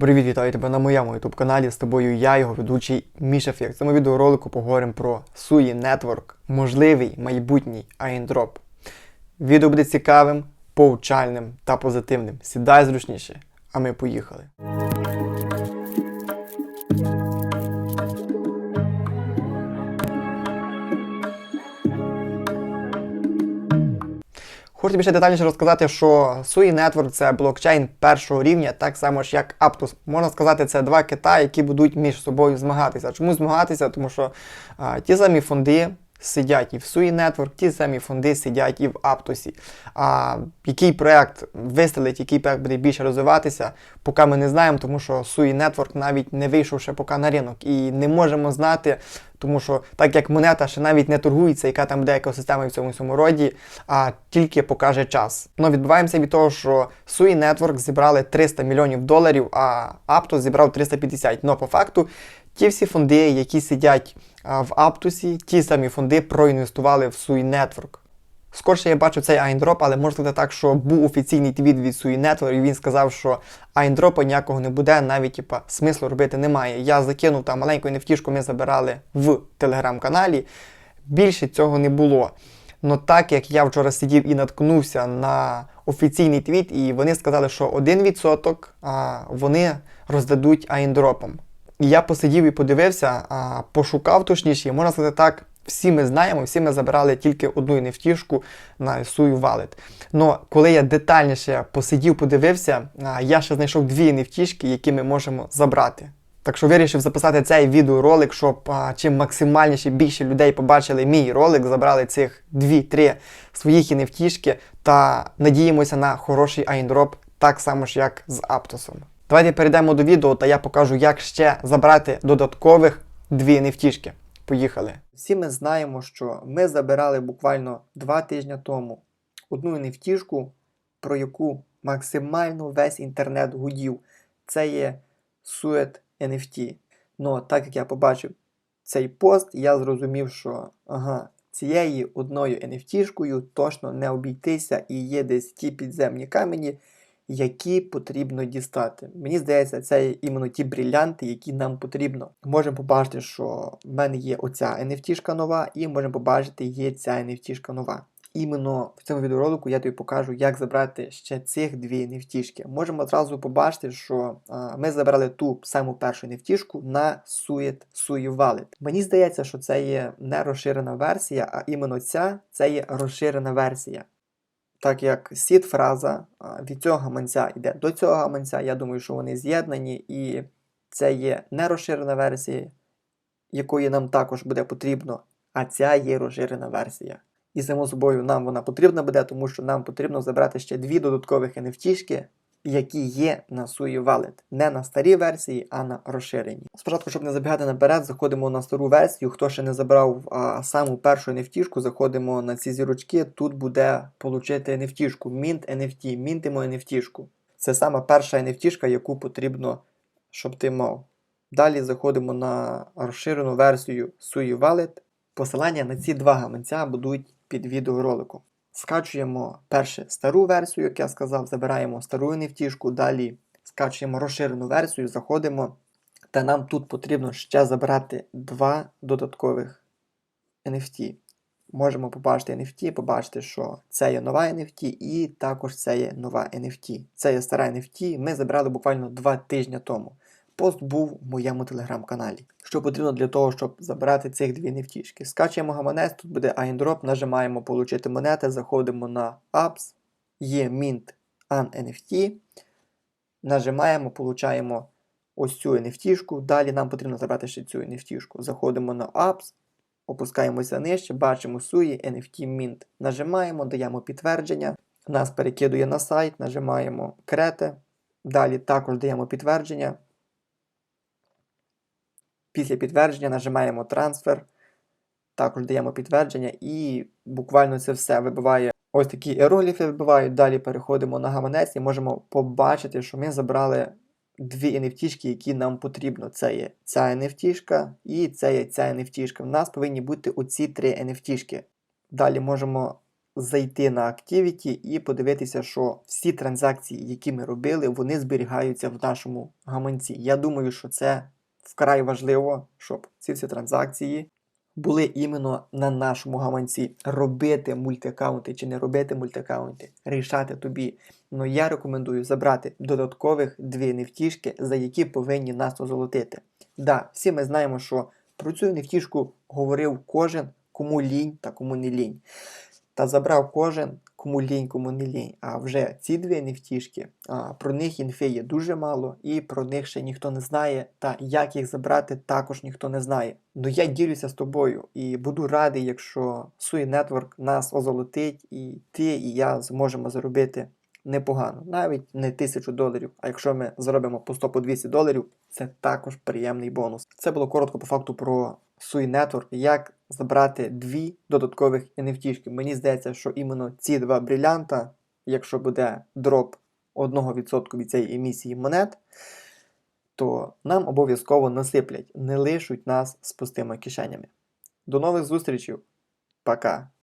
Привіт, вітаю тебе на моєму youtube каналі. З тобою я, його ведучий Міша Фєк. В цьому відеоролику поговоримо про SUI Network, можливий майбутній айндроп. Відео буде цікавим, повчальним та позитивним. Сідай зручніше, а ми поїхали. Хочу ще детальніше розказати, що SUI Network це блокчейн першого рівня, так само ж як Aptos. Можна сказати, це два кита, які будуть між собою змагатися. Чому змагатися? Тому що а, ті самі фонди сидять і в SUI Network, ті самі фонди сидять і в Aptos. А який проект вистрелить, який проект буде більше розвиватися, поки ми не знаємо, тому що SUI Network навіть не вийшов ще поки на ринок. І не можемо знати, тому що так як монета ще навіть не торгується, яка там буде екосистема в цьому всьому роді, а тільки покаже час. Ну, відбуваємося від того, що SUI Network зібрали 300 мільйонів доларів, а Aptos зібрав 350. Ну, по факту, ті всі фонди, які сидять в Аптусі, ті самі фонди проінвестували в Network. Скорше я бачу цей айндроп, але може бути так, що був офіційний твіт від Network, і він сказав, що айндропа ніякого не буде, навіть типа, смислу робити немає. Я закинув там маленьку нефтішку, ми забирали в телеграм-каналі. Більше цього не було. Но так як я вчора сидів і наткнувся на офіційний твіт, і вони сказали, що 1% вони роздадуть айндропом. І я посидів і подивився, а, пошукав точніше, і можна сказати так, всі ми знаємо, всі ми забирали тільки одну нефтішку на SUI Wallet. Но коли я детальніше посидів, подивився, я ще знайшов дві нефтішки, які ми можемо забрати. Так що вирішив записати цей відеоролик, щоб чим максимальніше більше людей побачили мій ролик, забрали цих 2-3 своїх нефтішки та надіємося на хороший айндроп, так само ж як з Аптосом. Давайте перейдемо до відео, та я покажу, як ще забрати додаткових дві нефтішки. Поїхали. Всі ми знаємо, що ми забирали буквально два тижні тому одну нефтішку, про яку максимально весь інтернет гудів. Це є Suet NFT. Ну, так як я побачив цей пост, я зрозумів, що ага, цією одною NFT-шкою точно не обійтися і є десь ті підземні камені, які потрібно дістати. Мені здається, це іменно ті брилянти, які нам потрібно. Можемо побачити, що в мене є оця NFT нова, і можемо побачити, є ця NFT нова. Іменно в цьому відеоролику я тобі покажу, як забрати ще цих дві нефтішки. Можемо одразу побачити, що а, ми забрали ту саму першу нефтішку на Suet Sui Wallet. Мені здається, що це є не розширена версія, а іменно ця це є розширена версія. Так як сід фраза від цього гаманця йде до цього гаманця, я думаю, що вони з'єднані, і це є не розширена версія, якої нам також буде потрібно, а ця є розширена версія. І само собою нам вона потрібна буде, тому що нам потрібно забрати ще дві додаткових NFT, які є на Sui Wallet. Не на старій версії, а на розширеній. Спочатку, щоб не забігати наперед, заходимо на стару версію. Хто ще не забрав а, саму першу NFT, заходимо на ці зірочки. Тут буде получити NFT, Mint NFT, мінтимо NFT. Це саме перша NFT, яку потрібно, щоб ти мав. Далі заходимо на розширену версію Sui Wallet. Посилання на ці два гаманця будуть під відеороликом. Скачуємо перше стару версію, як я сказав, забираємо стару NFT, далі скачуємо розширену версію, заходимо. Та нам тут потрібно ще забрати два додаткових NFT. Можемо побачити NFT, побачити, що це є нова NFT, і також це є нова NFT. Це є стара NFT. Ми забрали буквально два тижні тому. Пост був в моєму телеграм-каналі. Що потрібно для того, щоб забрати цих дві нефтішки? Скачуємо гаманець, тут буде iNdrop, нажимаємо Получити монети, заходимо на Apps, є Mint An NFT. Нажимаємо, получаємо ось цю NFT. Далі нам потрібно забрати ще цю NFT. Заходимо на Apps, опускаємося нижче, бачимо SUI NFT Mint. Нажимаємо, даємо підтвердження. Нас перекидує на сайт, нажимаємо Create. Далі також даємо підтвердження. Після підтвердження нажимаємо трансфер, також даємо підтвердження, і буквально це все вибиває. Ось такі іерогліфи вибивають. Далі переходимо на гаманець і можемо побачити, що ми забрали дві NFT, які нам потрібно. Це є ця NFT і це є ця NFT. В нас повинні бути оці три NFT. Далі можемо зайти на Activity і подивитися, що всі транзакції, які ми робили, вони зберігаються в нашому гаманці. Я думаю, що це вкрай важливо, щоб ці всі транзакції були іменно на нашому гаманці. Робити мультикаунти чи не робити мультикаунти, рішати тобі. Ну я рекомендую забрати додаткових дві невтішки, за які повинні нас озолотити. Да, всі ми знаємо, що про цю невтішку говорив кожен, кому лінь та кому не лінь. Та забрав кожен, кому лінь, кому не лінь. А вже ці дві невтішки, а, про них інфи є дуже мало, і про них ще ніхто не знає. Та як їх забрати, також ніхто не знає. Ну я ділюся з тобою і буду радий, якщо Sui Network нас озолотить, і ти і я зможемо заробити непогано, навіть не тисячу доларів. А якщо ми заробимо по 100 по 200 доларів, це також приємний бонус. Це було коротко по факту про Sui Network, як забрати дві додаткових NFT. Мені здається, що іменно ці два брілянта, якщо буде дроп 1% від цієї емісії монет, то нам обов'язково насиплять, не лишуть нас з пустими кишенями. До нових зустрічей. Пока.